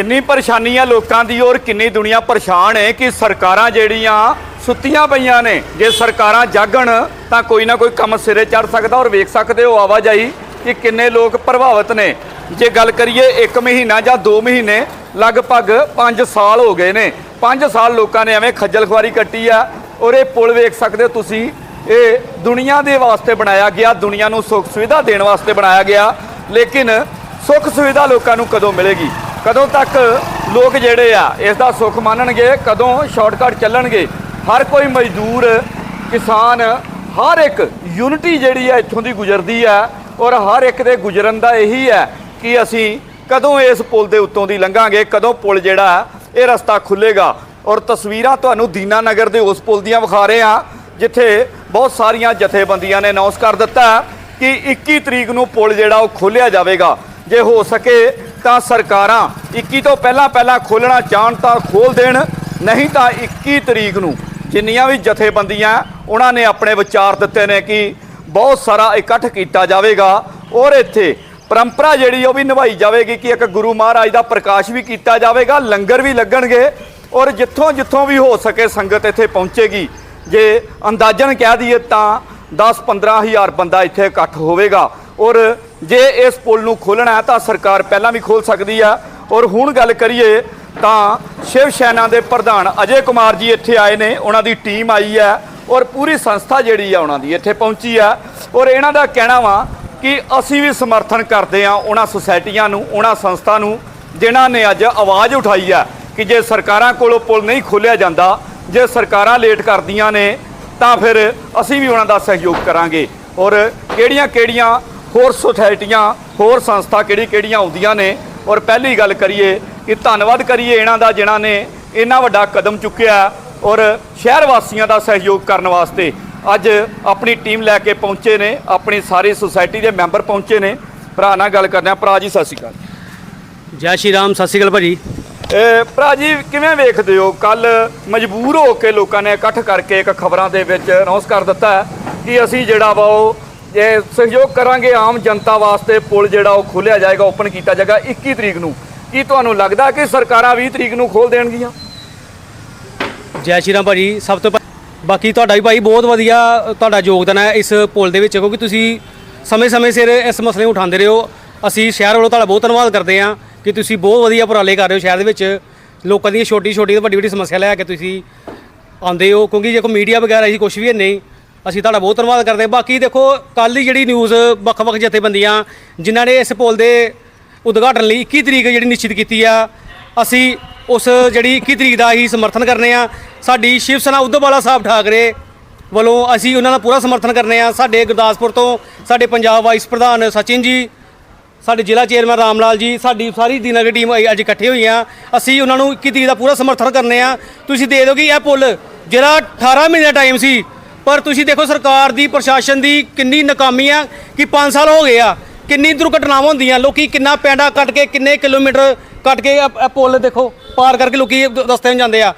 ਕਿੰਨੀ ਪਰੇਸ਼ਾਨੀ ਆ ਲੋਕਾਂ ਦੀ ਔਰ ਕਿੰਨੀ ਦੁਨੀਆ ਪਰੇਸ਼ਾਨ ਹੈ ਕਿ ਸਰਕਾਰਾਂ ਜਿਹੜੀਆਂ ਸੁੱਤੀਆਂ ਪਈਆਂ ਨੇ, ਜੇ ਸਰਕਾਰਾਂ ਜਾਗਣ ਤਾਂ ਕੋਈ ਨਾ ਕੋਈ ਕੰਮ ਸਿਰੇ ਚੜ ਸਕਦਾ ਔਰ ਵੇਖ ਸਕਦੇ ਹੋ ਆਵਾਜਾਈ ਕਿ ਕਿੰਨੇ ਲੋਕ ਪ੍ਰਭਾਵਿਤ ਨੇ। ਜੇ ਗੱਲ ਕਰੀਏ 1 ਮਹੀਨਾ ਜਾਂ 2 ਮਹੀਨੇ, ਲਗਭਗ 5 ਸਾਲ ਹੋ ਗਏ ਨੇ। 5 ਸਾਲ ਲੋਕਾਂ ਨੇ ਐਵੇਂ ਖੱਜਲ ਖੁਆਰੀ ਕੱਟੀ ਆ ਔਰ ਇਹ ਪੁਲ ਵੇਖ ਸਕਦੇ ਹੋ ਤੁਸੀਂ, ਇਹ ਦੁਨੀਆ ਦੇ ਵਾਸਤੇ ਬਣਾਇਆ ਗਿਆ, ਦੁਨੀਆ ਨੂੰ ਸੁੱਖ ਸੁਵਿਧਾ ਦੇਣ ਵਾਸਤੇ ਬਣਾਇਆ ਗਿਆ, ਲੇਕਿਨ ਸੁੱਖ ਸੁਵਿਧਾ ਲੋਕਾਂ ਨੂੰ ਕਦੋਂ ਮਿਲੇਗੀ? ਕਦੋਂ ਤੱਕ ਲੋਕ ਜਿਹੜੇ ਆ ਇਸ ਦਾ ਸੁੱਖ ਮੰਨਣਗੇ, ਕਦੋਂ ਸ਼ਾਰਟਕਟ ਚੱਲਣਗੇ? ਹਰ ਕੋਈ ਮਜ਼ਦੂਰ, ਕਿਸਾਨ, ਹਰ ਇੱਕ ਯੂਨਿਟੀ ਜਿਹੜੀ ਆ ਇੱਥੋਂ ਦੀ ਗੁਜ਼ਰਦੀ ਆ ਔਰ ਹਰ ਇੱਕ ਦੇ ਗੁਜ਼ਰਨ ਦਾ ਇਹੀ ਹੈ ਕਿ ਅਸੀਂ ਕਦੋਂ ਇਸ ਪੁਲ ਦੇ ਉੱਤੋਂ ਦੀ ਲੰਘਾਂਗੇ, ਕਦੋਂ ਪੁਲ ਜਿਹੜਾ ਇਹ ਰਸਤਾ ਖੁੱਲੇਗਾ ਔਰ ਤਸਵੀਰਾਂ ਤੁਹਾਨੂੰ ਦੀਨਾ ਨਗਰ ਦੇ ਉਸ ਪੁਲ ਦੀਆਂ ਵਿਖਾ ਰਹੇ ਆ, ਜਿੱਥੇ ਬਹੁਤ ਸਾਰੀਆਂ ਜਥੇਬੰਦੀਆਂ ਨੇ ਅਨਾਉਂਸ ਕਰ ਦਿੱਤਾ ਕਿ 21 ਤਰੀਕ ਨੂੰ ਪੁਲ ਜਿਹੜਾ ਉਹ ਖੋਲ੍ਹਿਆ ਜਾਵੇਗਾ। ਜੇ ਹੋ ਸਕੇ ਤਾਂ ਸਰਕਾਰਾਂ 21 ਤੋਂ ਪਹਿਲਾਂ ਪਹਿਲਾਂ ਖੋਲਣਾ ਚਾਹਣ ਤਾਂ ਖੋਲ ਦੇਣ, ਨਹੀਂ ਤਾਂ 21 ਤਰੀਕ ਨੂੰ ਜਿੰਨੀਆਂ ਵੀ ਜਥੇਬੰਦੀਆਂ ਉਹਨਾਂ ਨੇ ਆਪਣੇ ਵਿਚਾਰ ਦਿੱਤੇ ਨੇ ਕਿ ਬਹੁਤ ਸਾਰਾ ਇਕੱਠ ਕੀਤਾ ਜਾਵੇਗਾ ਔਰ ਇੱਥੇ ਪਰੰਪਰਾ ਜਿਹੜੀ ਉਹ ਵੀ ਨਿਭਾਈ ਜਾਵੇਗੀ ਕਿ ਇੱਕ ਗੁਰੂ ਮਹਾਰਾਜ ਦਾ ਪ੍ਰਕਾਸ਼ ਵੀ ਕੀਤਾ ਜਾਵੇਗਾ, ਲੰਗਰ ਵੀ ਲੱਗਣਗੇ ਔਰ ਜਿੱਥੋਂ ਜਿੱਥੋਂ ਵੀ ਹੋ ਸਕੇ ਸੰਗਤ ਇੱਥੇ ਪਹੁੰਚੇਗੀ। ਜੇ ਅੰਦਾਜ਼ਨ ਕਹਿ ਦਈਏ ਤਾਂ 10-15 ਹਜ਼ਾਰ ਬੰਦਾ ਇੱਥੇ ਇਕੱਠ ਹੋਵੇਗਾ ਔਰ ਜੇ ਇਸ ਪੁਲ ਨੂੰ ਖੋਲਣਾ ਤਾਂ ਸਰਕਾਰ ਪਹਿਲਾਂ ਵੀ ਖੋਲ ਸਕਦੀ ਆ। ਔਰ ਹੁਣ ਗੱਲ ਕਰੀਏ ਤਾਂ ਸ਼ਿਵ ਸੈਨਾ ਦੇ ਪ੍ਰਧਾਨ ਅਜੇ ਕੁਮਾਰ ਜੀ ਇੱਥੇ ਆਏ ਨੇ, ਉਹਨਾਂ ਦੀ ਟੀਮ ਆਈ ਹੈ ਔਰ ਪੂਰੀ ਸੰਸਥਾ ਜਿਹੜੀ ਆ ਉਹਨਾਂ ਦੀ ਇੱਥੇ ਪਹੁੰਚੀ ਆ। ਔਰ ਇਹਨਾਂ ਦਾ ਕਹਿਣਾ ਵਾ ਕਿ ਅਸੀਂ ਵੀ ਸਮਰਥਨ ਕਰਦੇ ਆ ਉਹਨਾਂ ਸੁਸਾਇਟੀਆਂ ਨੂੰ, ਉਹਨਾਂ ਸੰਸਥਾ ਨੂੰ, ਜਿਨ੍ਹਾਂ ਨੇ ਅੱਜ ਆਵਾਜ਼ ਉਠਾਈ ਆ ਕਿ ਜੇ ਸਰਕਾਰਾਂ ਕੋਲੋਂ ਪੁਲ ਨਹੀਂ ਖੋਲਿਆ ਜਾਂਦਾ, ਜੇ ਸਰਕਾਰਾਂ ਲੇਟ ਕਰਦੀਆਂ ਨੇ, ਤਾਂ ਫਿਰ ਅਸੀਂ ਵੀ ਉਹਨਾਂ ਦਾ ਸਹਿਯੋਗ ਕਰਾਂਗੇ। ਔਰ ਕਿਹੜੀਆਂ-ਕਿਹੜੀਆਂ ਹੋਰ ਸੁਸਾਇਟੀਆਂ ਹੋਰ ਸੰਸਥਾ ਕਿਹੜੀ-ਕਿਹੜੀਆਂ ਆਉਂਦੀਆਂ ਨੇ? ਔਰ ਪਹਿਲੀ ਗੱਲ ਕਰੀਏ ਕਿ ਧੰਨਵਾਦ ਕਰੀਏ ਇਹਨਾਂ ਦਾ ਜਿਨ੍ਹਾਂ ਨੇ ਇੰਨਾ ਵੱਡਾ ਕਦਮ ਚੁੱਕਿਆ ਔਰ ਸ਼ਹਿਰ ਵਾਸੀਆਂ ਦਾ ਸਹਿਯੋਗ ਕਰਨ ਵਾਸਤੇ ਅੱਜ ਆਪਣੀ ਟੀਮ ਲੈ ਕੇ ਪਹੁੰਚੇ ਨੇ ਆਪਣੀ ਸਾਰੀ ਸੁਸਾਇਟੀ ਦੇ ਮੈਂਬਰ ਪਹੁੰਚੇ ਨੇ। ਭਰਾ ਨਾਲ ਗੱਲ ਕਰਦੇ ਆ ਭਰਾ ਜੀ ਸਤਿ ਸ਼੍ਰੀ ਅਕਾਲ। ਜੈ ਸ਼੍ਰੀ ਰਾਮ ਸਤਿ ਸ਼੍ਰੀ ਅਕਾਲ ਭਾਜੀ। ਇਹ ਭਰਾ ਜੀ ਕਿਵੇਂ ਵੇਖਦੇ ਹੋ? ਕੱਲ ਮਜਬੂਰ ਹੋ ਕੇ ਲੋਕਾਂ ਨੇ ਇਕੱਠ ਕਰਕੇ ਇੱਕ ਖਬਰਾਂ ਦੇ ਵਿੱਚ ਅਨਾਉਂਸ ਕਰ ਦਿੱਤਾ ਕਿ ਅਸੀਂ ਜਿਹੜਾ ਵਾ ਉਹ ਇਹ ਸਹਿਯੋਗ ਕਰਾਂਗੇ ਆਮ ਜਨਤਾ ਵਾਸਤੇ, ਪੁਲ ਜਿਹੜਾ ਉਹ ਖੋਲਿਆ ਜਾਏਗਾ, ਓਪਨ ਕੀਤਾ ਜਾਏਗਾ 21 ਤਰੀਕ ਨੂੰ। ਕੀ ਤੁਹਾਨੂੰ ਲੱਗਦਾ ਕਿ ਸਰਕਾਰਾਂ 20 ਤਰੀਕ ਨੂੰ ਖੋਲ ਦੇਣਗੀਆਂ? ਜੈ ਸ਼੍ਰੀ ਰਾਮ ਭਾਜੀ, ਸਭ ਤੋਂ ਬਾਕੀ ਤੁਹਾਡਾ ਵੀ ਭਾਈ ਬਹੁਤ ਵਧੀਆ ਤੁਹਾਡਾ ਯੋਗਦਾਨ ਹੈ ਇਸ ਪੁਲ ਦੇ ਵਿੱਚ, ਕਿਉਂਕਿ ਤੁਸੀਂ ਸਮੇਂ-ਸਮੇਂ ਸਿਰ ਇਸ ਮਸਲੇ ਨੂੰ ਉਠਾਉਂਦੇ ਰਹੇ। ਹੋ ਅਸੀਂ ਸ਼ਹਿਰ ਵੱਲੋਂ ਤੁਹਾਡਾ ਬਹੁਤ ਧੰਨਵਾਦ ਕਰਦੇ ਹਾਂ ਕਿ ਤੁਸੀਂ ਬਹੁਤ ਵਧੀਆ ਉਪਰਾਲੇ ਕਰ ਰਹੇ ਹੋ ਸ਼ਹਿਰ ਦੇ ਵਿੱਚ। ਲੋਕਾਂ ਦੀਆਂ ਛੋਟੀ ਛੋਟੀ ਤੇ ਵੱਡੀ ਵੱਡੀ ਸਮੱਸਿਆ ਲੈ ਕੇ ਤੁਸੀਂ ਆਉਂਦੇ ਹੋ, ਕਿਉਂਕਿ ਜੇ ਕੋਈ ਮੀਡੀਆ ਵਗੈਰਾ ਜੀ ਕੁਝ ਵੀ ਨਹੀਂ ਅਸੀਂ ਤੁਹਾਡਾ ਬਹੁਤ ਧੰਨਵਾਦ ਕਰਦੇ ਹਾਂ। ਬਾਕੀ ਦੇਖੋ ਕੱਲ ਹੀ ਜਿਹੜੀ ਨਿਊਜ਼ ਵੱਖ-ਵੱਖ ਜਥੇਬੰਦੀਆਂ, ਜਿਨ੍ਹਾਂ ਨੇ ਇਸ ਪੁਲ ਦੇ ਉਦਘਾਟਨ ਲਈ 21 ਤਰੀਕ ਜਿਹੜੀ ਨਿਸ਼ਚਿਤ ਕੀਤੀ ਆ, ਅਸੀਂ ਉਸ ਜਿਹੜੀ 21 ਤਰੀਕ ਦਾ ਹੀ ਸਮਰਥਨ ਕਰਨੇ ਆ। ਸਾਡੀ ਸ਼ਿਵ ਸੈਨਾ ਉद्धਵਵਾਲਾ ਸਾਹਿਬ ਠਾਕਰੇ ਵੱਲੋਂ ਅਸੀਂ ਉਹਨਾਂ ਦਾ ਪੂਰਾ ਸਮਰਥਨ ਕਰਨੇ ਆ। ਸਾਡੇ ਗੁਰਦਾਸਪੁਰ ਤੋਂ ਸਾਡੇ ਪੰਜਾਬ ਵਾਈਸ ਪ੍ਰਧਾਨ ਸਚਿਨ ਜੀ, ਸਾਡੇ ਜ਼ਿਲ੍ਹਾ ਚੇਅਰਮੈਨ ਰਾਮ ਲਾਲ ਜੀ, ਸਾਡੀ ਸਾਰੀ ਦੀਨਾਗਰ ਟੀਮ ਅੱਜ ਇਕੱਠੇ ਹੋਈ ਆ ਅਸੀਂ ਉਹਨਾਂ ਨੂੰ 21 ਤਰੀਕ ਦਾ ਪੂਰਾ ਸਮਰਥਨ ਕਰਨੇ ਆ। ਤੁਸੀਂ ਦੇ ਦਿਓ ਕਿ ਇਹ ਪੁੱਲ ਜਿਹੜਾ 18 ਮਹੀਨੇ ਦਾ ਟਾਈਮ ਸੀ ਪਰ ਤੁਸੀਂ ਦੇਖੋ ਸਰਕਾਰ ਦੀ, ਪ੍ਰਸ਼ਾਸਨ ਦੀ ਕਿੰਨੀ ਨਾਕਾਮੀ ਆ ਕਿ 5 ਸਾਲ ਹੋ ਗਏ ਆ, ਕਿੰਨੀ ਦੁਰਘਟਨਾਵਾਂ ਹੁੰਦੀਆਂ, ਲੋਕੀ ਕਿੰਨਾ ਪੈਂਡਾ ਕੱਟ ਕੇ, ਕਿੰਨੇ ਕਿਲੋਮੀਟਰ ਕੱਟ ਕੇ ਇਹ ਪੁੱਲ ਦੇਖੋ ਪਾਰ ਕਰਕੇ ਲੋਕੀ ਰਸਤੇ ਨੂੰ ਜਾਂਦੇ ਆ।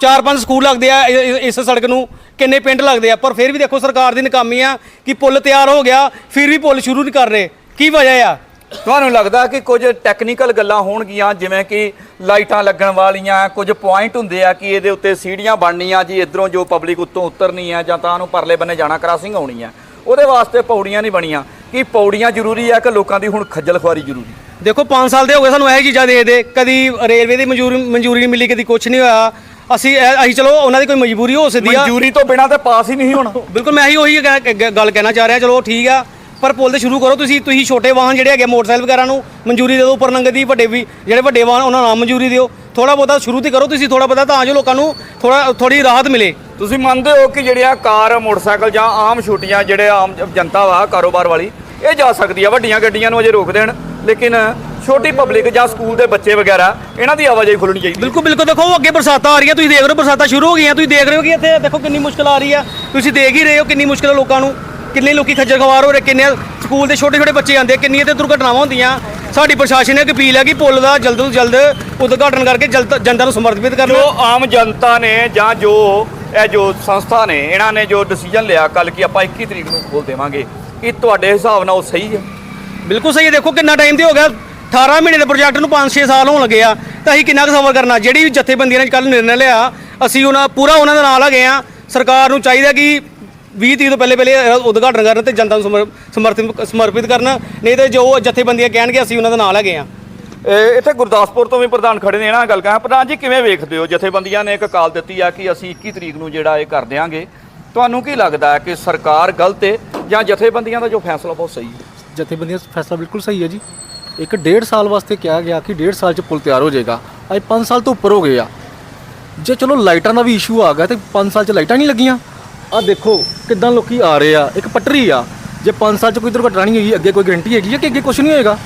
ਚਾਰ ਪੰਜ ਸਕੂਲ ਲੱਗਦੇ ਆ ਇਸ ਸੜਕ ਨੂੰ, ਕਿੰਨੇ ਪਿੰਡ ਲੱਗਦੇ ਆ। ਪਰ ਫਿਰ ਵੀ ਦੇਖੋ ਸਰਕਾਰ ਦੀ ਨਾਕਾਮੀ ਆ ਕਿ ਪੁੱਲ ਤਿਆਰ ਹੋ ਗਿਆ, ਫਿਰ ਵੀ ਪੁੱਲ ਸ਼ੁਰੂ ਨਹੀਂ ਕਰ ਰਹੇ। ਕੀ ਵਜ੍ਹਾ ਆ? ਤੁਹਾਨੂੰ ਲੱਗਦਾ ਕਿ ਕੁਝ ਟੈਕਨੀਕਲ ਗੱਲਾਂ ਹੋਣਗੀਆਂ ਜਿਵੇਂ ਕਿ ਲਾਈਟਾਂ ਲੱਗਣ ਵਾਲੀਆਂ ਕੁਝ ਪੁਆਇੰਟ ਹੁੰਦੇ ਆ ਕਿ ਇਹਦੇ ਉੱਤੇ ਸੀੜੀਆਂ ਬਣਨੀਆਂ ਜੀ ਇਧਰੋਂ ਜੋ ਪਬਲਿਕ ਉੱਤੋਂ ਉਤਰਨੀ ਆ ਜਾਂ ਤਾਂ ਉਹਨੂੰ ਪਰਲੇ ਬੰਨੇ ਜਾਣਾ ਕਰਾਸਿੰਗ ਆਉਣੀ ਆ। ਉਹਦੇ ਵਾਸਤੇ ਪੌੜੀਆਂ ਨਹੀਂ ਬਣੀਆਂ। ਕੀ ਪੌੜੀਆਂ ਜ਼ਰੂਰੀ ਆ ਕਿ ਲੋਕਾਂ ਦੀ ਹੁਣ ਖੱਜਲ ਖੁਆਰੀ ਜ਼ਰੂਰੀ? ਦੇਖੋ 5 ਸਾਲ ਦੇ ਹੋ ਗਏ ਸਾਨੂੰ ਇਹ ਚੀਜ਼ਾਂ ਦੇ ਦੇ। ਕਦੀ ਰੇਲਵੇ ਦੀ ਮਨਜ਼ੂਰੀ ਮਨਜ਼ੂਰੀ ਨਹੀਂ ਮਿਲੀ ਕਦੀ ਕੁਝ ਨਹੀਂ ਹੋਇਆ। ਅਸੀਂ ਅਸੀਂ ਚਲੋ ਉਹਨਾਂ ਦੀ ਕੋਈ ਮਜਬੂਰੀ ਹੋ ਸਕਦੀ ਆ। ਮਨਜ਼ੂਰੀ ਤੋਂ ਬਿਨਾ ਤੇ ਪਾਸ ਹੀ ਨਹੀਂ ਹੋਣਾ। ਬਿਲਕੁਲ ਮੈਂ ਹੀ ਉਹੀ ਗੱਲ ਕਹਿਣਾ ਚਾਹ ਰਿਹਾ ਚਲੋ ਠੀਕ ਆ। ਪਰ ਪੁੱਲ ਤੇ ਸ਼ੁਰੂ ਕਰੋ ਤੁਸੀਂ ਤੁਸੀਂ ਛੋਟੇ ਵਾਹਨ ਜਿਹੜੇ ਹੈਗੇ ਮੋਟਰਸਾਈਕਲ ਵਗੈਰਾ ਨੂੰ ਮਨਜ਼ੂਰੀ ਦੇ ਦਿਓ ਉੱਪਰ ਨੰਗੇ ਦੀ ਵੱਡੇ ਵੀ ਜਿਹੜੇ ਵੱਡੇ ਵਾਹਨ ਉਹਨਾਂ ਨੂੰ ਨਾ ਮਨਜ਼ੂਰੀ ਦਿਓ। ਥੋੜਾ ਬਹੁਤਾ ਸ਼ੁਰੂ ਤੇ ਕਰੋ ਤੁਸੀਂ ਥੋੜਾ ਬਹੁਤਾ ਤਾਂ ਜੋ ਲੋਕਾਂ ਨੂੰ ਥੋੜਾ ਥੋੜੀ ਰਾਹਤ ਮਿਲੇ। ਤੁਸੀਂ ਮੰਨਦੇ ਹੋ ਕਿ ਜਿਹੜੀਆਂ ਕਾਰ ਮੋਟਰਸਾਈਕਲ ਜਾਂ ਆਮ ਛੁੱਟੀਆਂ ਜਿਹੜੇ ਆਮ ਜਨਤਾ ਵਾ ਕਾਰੋਬਾਰ ਵਾਲੀ ਇਹ ਜਾ ਸਕਦੀ ਆ ਵੱਡੀਆਂ ਗੱਡੀਆਂ ਨੂੰ ਅਜੇ ਰੋਕ ਦੇਣ। ਲੇਕਿਨ ਛੋਟੀ ਪਬਲਿਕ ਜਾਂ ਸਕੂਲ ਦੇ ਬੱਚੇ ਵਗੈਰਾ ਇਹਨਾਂ ਦੀ ਆਵਾਜਾਈ ਖੁੱਲਣੀ ਚਾਹੀਦੀ ਬਿਲਕੁਲ ਬਿਲਕੁਲ ਦੇਖੋ ਅੱਗੇ ਬਰਸਾਤਾਂ ਆ ਰਹੀਆਂ ਤੁਸੀਂ ਦੇਖ ਰਹੇ ਹੋ ਬਰਸਾਤਾਂ ਸ਼ੁਰੂ ਹੋ ਗਈਆਂ ਤੁਸੀਂ ਦੇਖ ਰਹੇ ਹੋ ਕਿ ਇੱਥੇ ਦੇਖੋ ਕਿੰਨੀ ਮੁਸ਼ਕਲ ਆ ਰਹੀ ਆ ਤੁਸੀਂ ਦੇਖ ਹੀ ਰਹੇ ਹੋ ਕਿੰਨੀ ਮੁਸ਼ਕਲ ਆ ਲੋਕਾਂ ਨੂੰ। ਕਿੰਨੇ ਲੋਕੀ ਖੱਜਲ ਖਵਾਰ ਹੋ ਰਹੇ ਕਿੰਨੇ ਸਕੂਲ ਦੇ ਛੋਟੇ ਛੋਟੇ ਬੱਚੇ ਆਉਂਦੇ ਕਿੰਨੀਆਂ ਤੇ ਦੁਰਘਟਨਾਵਾਂ ਹੁੰਦੀਆਂ। ਸਾਡੀ ਪ੍ਰਸ਼ਾਸਨ ਨੇ ਇੱਕ ਅਪੀਲ ਹੈ ਕਿ ਪੁੱਲ ਦਾ ਜਲਦ ਤੋਂ ਜਲਦ ਉਦਘਾਟਨ ਕਰਕੇ ਜਨਤਾ ਨੂੰ ਸਮਰਪਿਤ ਕਰ ਜੋ ਆਮ ਜਨਤਾ ਨੇ ਜਾਂ ਜੋ ਇਹ ਜੋ ਸੰਸਥਾ ਨੇ ਇਹਨਾਂ ਨੇ ਜੋ ਡਿਸੀਜਨ ਲਿਆ ਕੱਲ ਕਿ ਆਪਾਂ 21 ਤਰੀਕ ਨੂੰ ਖੋਲ ਦੇਵਾਂਗੇ ਕੀ ਤੁਹਾਡੇ ਹਿਸਾਬ ਨਾਲ ਉਹ ਸਹੀ ਹੈ? ਬਿਲਕੁਲ ਸਹੀ ਹੈ। ਦੇਖੋ ਕਿੰਨਾ ਟਾਈਮ ਤੇ ਹੋ ਗਿਆ 18 ਮਹੀਨੇ ਦੇ ਪ੍ਰੋਜੈਕਟ ਨੂੰ 5-6 ਸਾਲ ਹੋਣ ਲੱਗੇ ਆ ਤਾਂ ਅਸੀਂ ਕਿੰਨਾ ਕੁ ਸਬਰ ਕਰਨਾ? ਜਿਹੜੀ ਵੀ ਜਥੇਬੰਦੀਆਂ ਨੇ ਕੱਲ ਨਿਰਣਾ ਲਿਆ ਅਸੀਂ ਉਹਨਾਂ ਪੂਰਾ ਉਹਨਾਂ ਦੇ ਨਾਲ ਹੈਗੇ ਆ। ਸਰਕਾਰ ਨੂੰ ਚਾਹੀਦਾ ਕਿ 20 ਤੀਹ ਤੋਂ ਪਹਿਲੇ ਪਹਿਲੇ ਉਦਘਾਟਨ ਕਰਨ ਤੇ ਜਨਤਾ ਨੂੰ ਸਮਰ- ਸਮਰਥਿਤ ਸਮਰਪਿਤ ਕਰਨ। ਨਹੀਂ ਤੇ ਜੋ ਜਥੇਬੰਦੀਆਂ ਕਹਿਣਗੇ ਅਸੀਂ ਉਹਨਾਂ ਦੇ ਨਾਲ ਹੈਗੇ ਆ ਇੱਥੇ ਗੁਰਦਾਸਪੁਰ ਤੋਂ ਵੀ ਪ੍ਰਧਾਨ ਖੜੇ ਨੇ ਇਹਨਾਂ ਗੱਲ ਕਹਾਂ ਪ੍ਰਧਾਨ ਜੀ ਕਿਵੇਂ ਵੇਖਦੇ ਹੋ? ਜਥੇਬੰਦੀਆਂ ਨੇ ਇੱਕ ਕਾਲ ਦਿੱਤੀ ਆ ਕਿ ਅਸੀਂ 21 ਤਰੀਕ ਨੂੰ ਜਿਹੜਾ ਇਹ ਕਰ ਦਿਆਂਗੇ। ਤੁਹਾਨੂੰ ਕੀ ਲੱਗਦਾ ਹੈ ਕਿ ਸਰਕਾਰ ਗਲਤ ਹੈ ਜਾਂ ਜਥੇਬੰਦੀਆਂ ਦਾ ਜੋ ਫੈਸਲਾ ਬਹੁਤ ਸਹੀ ਹੈ? ਜਥੇਬੰਦੀਆਂ ਦਾ ਫੈਸਲਾ ਬਿਲਕੁਲ ਸਹੀ ਹੈ ਜੀ। ਇੱਕ ਡੇਢ ਸਾਲ ਵਾਸਤੇ ਕਿਹਾ ਗਿਆ ਕਿ ਡੇਢ ਸਾਲ ਚ ਪੁਲ ਤਿਆਰ ਹੋ ਜਾਏਗਾ। ਅੱਜ 5 ਸਾਲ ਤੋਂ ਉੱਪਰ ਹੋ ਗਏ ਆ। ਜੇ ਚਲੋ ਲਾਈਟਾਂ ਦਾ ਵੀ ਇਸ਼ੂ ਆ ਗਿਆ ਤੇ 5 ਸਾਲ ਚ ਲਾਈਟਾਂ ਨਹੀਂ ਲੱਗੀਆਂ। ਆ ਦੇਖੋ ਕਿਦਾਂ ਲੋਕੀ ਆ ਰਹੇ ਆ। ਇੱਕ ਪਟਰੀ ਆ। ਜੇ 5 ਸਾਲ ਚ ਕੋਈ ਦੁਰਘਟਨਾ ਨਹੀਂ ਹੋਈ ਅੱਗੇ ਕੋਈ ਗਾਰੰਟੀ ਹੈਗੀ ਆ ਕਿ ਅੱਗੇ ਕੁਝ ਨਹੀਂ ਹੋਏਗਾ?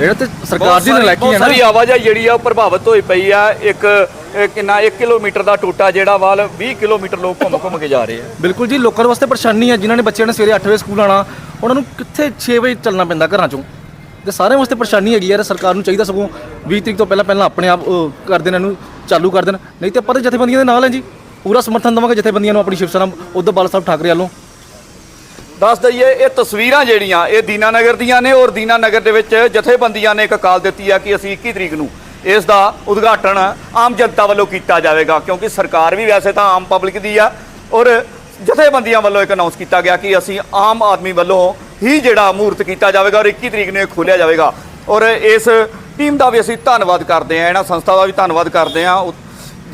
ਇਹ ਤੇ ਸਰਕਾਰ ਦੀ ਨਲਾਇਕੀ ਹੈ ਨਾ। ਸਾਰੀ ਆਵਾਜਾਈ ਜਿਹੜੀ ਆ ਉਹ ਪ੍ਰਭਾਵਿਤ ਹੋਈ ਪਈ ਆ। ਇੱਕ ਕਿੰਨਾ 1 ਕਿਲੋਮੀਟਰ ਦਾ ਟੋਟਾ ਜਿਹੜਾ ਵਾਲ 20 ਕਿਲੋਮੀਟਰ ਲੋਕ ਘੁੰਮ ਘੁੰਮ ਕੇ ਜਾ ਰਹੇ ਆ। ਬਿਲਕੁਲ ਜੀ ਲੋਕਾਂ ਵਾਸਤੇ ਪਰੇਸ਼ਾਨੀ ਹੈ ਜਿਨ੍ਹਾਂ ਨੇ ਬੱਚਿਆਂ ਨੇ ਸਵੇਰੇ 8 ਵਜੇ ਸਕੂਲ ਆਣਾ ਉਹਨਾਂ ਨੂੰ ਕਿੱਥੇ 6 ਵਜੇ ਚੱਲਣਾ ਪੈਂਦਾ ਘਰਾਂ ਚੋਂ? ਤੇ ਸਾਰਿਆਂ ਵਾਸਤੇ ਪਰੇਸ਼ਾਨੀ ਹੈਗੀ ਯਾਰ ਸਰਕਾਰ ਨੂੰ ਚਾਹੀਦਾ ਸਗੋਂ 20 ਤਰੀਕ ਤੋਂ ਪਹਿਲਾਂ ਪਹਿਲਾਂ ਆਪਣੇ ਆਪ ਕਰ ਦੇਣ ਇਹਨੂੰ ਚਾਲੂ ਕਰ ਦੇਣ। ਨਹੀਂ ਤੇ ਆਪਾਂ ਤਾਂ ਜਥੇਬੰਦੀਆਂ ਦੇ ਨਾਲ ਹੈ ਜੀ। ਪੂਰਾ ਸਮਰਥਨ ਦੇਵਾਂਗੇ ਜਥੇਬੰਦੀਆਂ ਨੂੰ, ਆਪਣੀ ਸ਼ਿਵ ਸੈਨਾ ਉਦੋਂ ਬਾਲ ਸਾਹਿਬ ਠਾਕਰੇ ਵੱਲੋਂ। ਦੱਸ ਦਈਏ, ਇਹ ਤਸਵੀਰਾਂ ਜਿਹੜੀਆਂ, ਇਹ ਦੀਨਾਨਗਰ ਦੀਆਂ ਨੇ ਔਰ ਦੀਨਾਨਗਰ ਦੇ ਵਿੱਚ ਜਥੇਬੰਦੀਆਂ ਨੇ ਇੱਕ ਕਾਲ ਦਿੱਤੀ ਆ ਕਿ ਅਸੀਂ 21 ਤਰੀਕ ਨੂੰ ਇਸ ਦਾ ਉਦਘਾਟਨ ਆਮ ਜਨਤਾ ਵੱਲੋਂ ਕੀਤਾ ਜਾਵੇਗਾ, ਕਿਉਂਕਿ ਸਰਕਾਰ ਵੀ ਵੈਸੇ ਤਾਂ ਆਮ ਪਬਲਿਕ ਦੀ ਆ ਔਰ ਜਥੇਬੰਦੀਆਂ ਵੱਲੋਂ ਇੱਕ ਅਨਾਉਂਸ ਕੀਤਾ ਗਿਆ ਕਿ ਅਸੀਂ ਆਮ ਆਦਮੀ ਵੱਲੋਂ ਹੀ ਜਿਹੜਾ ਮੂਰਤ ਕੀਤਾ ਜਾਵੇਗਾ ਔਰ 21 ਤਰੀਕ ਨੂੰ ਇਹ ਖੋਲਿਆ ਜਾਵੇਗਾ। ਔਰ ਇਸ ਟੀਮ ਦਾ ਵੀ ਅਸੀਂ ਧੰਨਵਾਦ ਕਰਦੇ ਹਾਂ, ਇਹਨਾਂ ਸੰਸਥਾ ਦਾ ਵੀ ਧੰਨਵਾਦ ਕਰਦੇ ਹਾਂ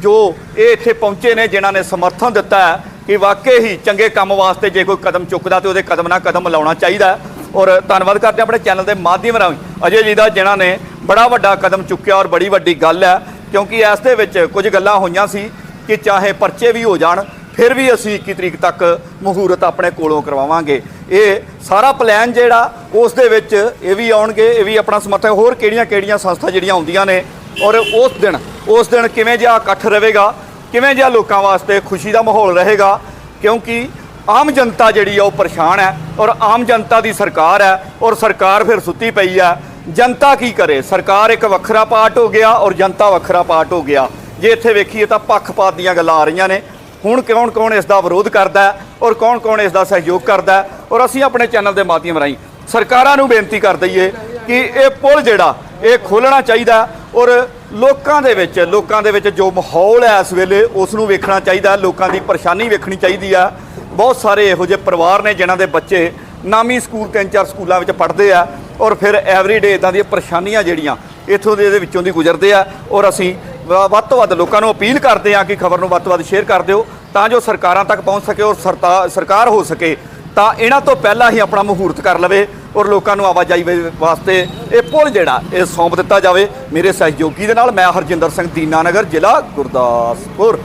ਜੋ ਇਹ ਇੱਥੇ ਪਹੁੰਚੇ ਨੇ, ਜਿਨ੍ਹਾਂ ਨੇ ਸਮਰਥਨ ਦਿੱਤਾ ਹੈ ਕਿ ਵਾਕਈ ਹੀ ਚੰਗੇ ਕੰਮ ਵਾਸਤੇ ਜੇ ਕੋਈ ਕਦਮ ਚੁੱਕਦਾ ਤੇ ਉਹਦੇ ਕਦਮ ਨਾਲ ਕਦਮ ਲਾਉਣਾ ਚਾਹੀਦਾ ਔਰ ਧੰਨਵਾਦ ਕਰਦੇ ਹਾਂ ਆਪਣੇ ਚੈਨਲ ਦੇ ਮਾਧਿਅਮ ਰਾਹੀਂ ਅਜੇ ਜੀ ਦਾ, ਜਿਨ੍ਹਾਂ ਨੇ ਬੜਾ ਵੱਡਾ ਕਦਮ ਚੁੱਕਿਆ ਔਰ ਬੜੀ ਵੱਡੀ ਗੱਲ ਹੈ, ਕਿਉਂਕਿ ਇਸ ਦੇ ਵਿੱਚ ਕੁਝ ਗੱਲਾਂ ਹੋਈਆਂ ਸੀ ਕਿ ਚਾਹੇ ਪਰਚੇ ਵੀ ਹੋ ਜਾਣ, ਫਿਰ ਵੀ ਅਸੀਂ 21 ਤਰੀਕ ਤੱਕ ਮਹੂਰਤ ਆਪਣੇ ਕੋਲੋਂ ਕਰਵਾਵਾਂਗੇ। ਇਹ ਸਾਰਾ ਪਲਾਨ ਜਿਹੜਾ, ਉਸ ਦੇ ਵਿੱਚ ਇਹ ਵੀ ਆਉਣਗੇ, ਇਹ ਵੀ ਆਪਣਾ ਸਮਰਥਨ ਹੋਰ ਕਿਹੜੀਆਂ ਕਿਹੜੀਆਂ ਸੰਸਥਾ ਜਿਹੜੀਆਂ ਆਉਂਦੀਆਂ ਨੇ, ਔਰ ਉਸ ਦਿਨ ਉਸ ਦਿਨ ਕਿਵੇਂ ਜਿਹਾ ਇਕੱਠ ਰਹੇਗਾ, ਕਿਵੇਂ ਜਿਹਾ ਲੋਕਾਂ ਵਾਸਤੇ ਖੁਸ਼ੀ ਦਾ ਮਾਹੌਲ ਰਹੇਗਾ, ਕਿਉਂਕਿ ਆਮ ਜਨਤਾ ਜਿਹੜੀ ਆ ਉਹ ਪਰੇਸ਼ਾਨ ਹੈ ਔਰ ਆਮ ਜਨਤਾ ਦੀ ਸਰਕਾਰ ਹੈ ਔਰ ਸਰਕਾਰ ਫਿਰ ਸੁੱਤੀ ਪਈ ਹੈ। ਜਨਤਾ ਕੀ ਕਰੇ? ਸਰਕਾਰ ਇੱਕ ਵੱਖਰਾ ਪਾਰਟ ਹੋ ਗਿਆ ਔਰ ਜਨਤਾ ਵੱਖਰਾ ਪਾਰਟ ਹੋ ਗਿਆ। ਜੇ ਇੱਥੇ ਵੇਖੀਏ ਤਾਂ ਪੱਖਪਾਤ ਦੀਆਂ ਗੱਲਾਂ ਆ ਰਹੀਆਂ ਨੇ। ਹੁਣ ਕੌਣ ਕੌਣ ਇਸ ਦਾ ਵਿਰੋਧ ਕਰਦਾ ਹੈ ਔਰ ਕੌਣ ਕੌਣ ਇਸ ਦਾ ਸਹਿਯੋਗ ਕਰਦਾ ਹੈ? ਔਰ ਅਸੀਂ ਆਪਣੇ ਚੈਨਲ ਦੇ ਮਾਧਿਅਮ ਰਾਹੀਂ ਸਰਕਾਰਾਂ ਨੂੰ ਬੇਨਤੀ ਕਰ ਦਈਏ ਕਿ ਇਹ ਪੁਲ ਜਿਹੜਾ, ਇਹ ਖੋਲਣਾ ਚਾਹੀਦਾ ਔਰ ਲੋਕਾਂ ਦੇ ਵਿੱਚ, ਲੋਕਾਂ ਦੇ ਵਿੱਚ ਜੋ ਮਾਹੌਲ ਹੈ ਇਸ ਵੇਲੇ, ਉਸ ਨੂੰ ਵੇਖਣਾ ਚਾਹੀਦਾ, ਲੋਕਾਂ ਦੀ ਪਰੇਸ਼ਾਨੀ ਵੇਖਣੀ ਚਾਹੀਦੀ ਆ। ਬਹੁਤ ਸਾਰੇ ਇਹੋ ਜਿਹੇ ਪਰਿਵਾਰ ਨੇ ਜਿਨ੍ਹਾਂ ਦੇ ਬੱਚੇ ਨਾਮੀ ਸਕੂਲ, ਤਿੰਨ ਚਾਰ ਸਕੂਲਾਂ ਵਿੱਚ ਪੜ੍ਹਦੇ ਆ ਔਰ ਫਿਰ ਐਵਰੀਡੇ ਇਦਾਂ ਦੀਆਂ ਪਰੇਸ਼ਾਨੀਆਂ ਜਿਹੜੀਆਂ ਇੱਥੋਂ ਦੇ, ਇਹਦੇ ਵਿੱਚੋਂ ਦੀ ਗੁਜ਼ਰਦੇ ਆ ਔਰ ਅਸੀਂ ਵ- ਵੱਧ ਤੋਂ ਵੱਧ ਲੋਕਾਂ ਨੂੰ ਅਪੀਲ ਕਰਦੇ ਆ ਕਿ ਖਬਰ ਨੂੰ ਵੱਧ ਤੋਂ ਵੱਧ ਸ਼ੇਅਰ ਕਰ ਦਿਓ ਤਾਂ ਜੋ ਸਰਕਾਰਾਂ ਤੱਕ ਪਹੁੰਚ ਸਕੇ ਔਰ ਸਰਤਾ- ਸਰਕਾਰ ਹੋ ਸਕੇ ਤਾਂ ਇਹਨਾਂ ਤੋਂ ਪਹਿਲਾਂ ਹੀ ਆਪਣਾ ਮਹੂਰਤ ਕਰ ਲਵੇ। ਔਰ ਲੋਕਾਂ ਨੂੰ ਆਵਾਜਾਈ ਵਾਸਤੇ ਇਹ ਪੁਲ ਜਿਹੜਾ ਇਹ ਸੌਂਪ ਦਿੱਤਾ ਜਾਵੇ। ਮੇਰੇ ਸਹਿਯੋਗੀ ਦੇ ਨਾਲ ਮੈਂ ਹਰਜਿੰਦਰ ਸਿੰਘ ਦੀਨਾਨਗਰ ਜ਼ਿਲ੍ਹਾ ਗੁਰਦਾਸਪੁਰ।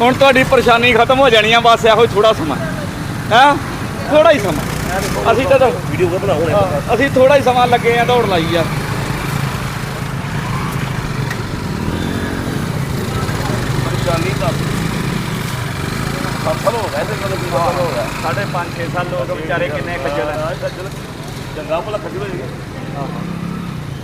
ਹੁਣ ਤੁਹਾਡੀ ਪਰੇਸ਼ਾਨੀ ਖਤਮ ਹੋ ਜਾਣੀ ਆ ਬਸ ਇਹੋ ਥੋੜਾ ਸਮਾਂ। ਹੈ? ਥੋੜਾ ਹੀ ਸਮਾਂ। ਅਸੀਂ ਤਾਂ ਵੀਡੀਓ ਬਣਾਉਣੇ ਅਸੀਂ ਥੋੜਾ ਹੀ ਸਮਾਂ ਲੱਗੇ ਆ ਦੌੜ ਲਾਈ ਆ। ਸਫਲ ਹੋ ਗਿਆ ਤੇ ਸਫਲ ਹੋ ਗਿਆ। ਸਾਡੇ 5-6 ਸਾਲ ਲੋਕ ਵਿਚਾਰੇ ਕਿੰਨੇ ਖੱਜਲ ਆ ਚੰਗਾ ਭਲਾ ਖੱਜਲ ਹੋਏਗੀ।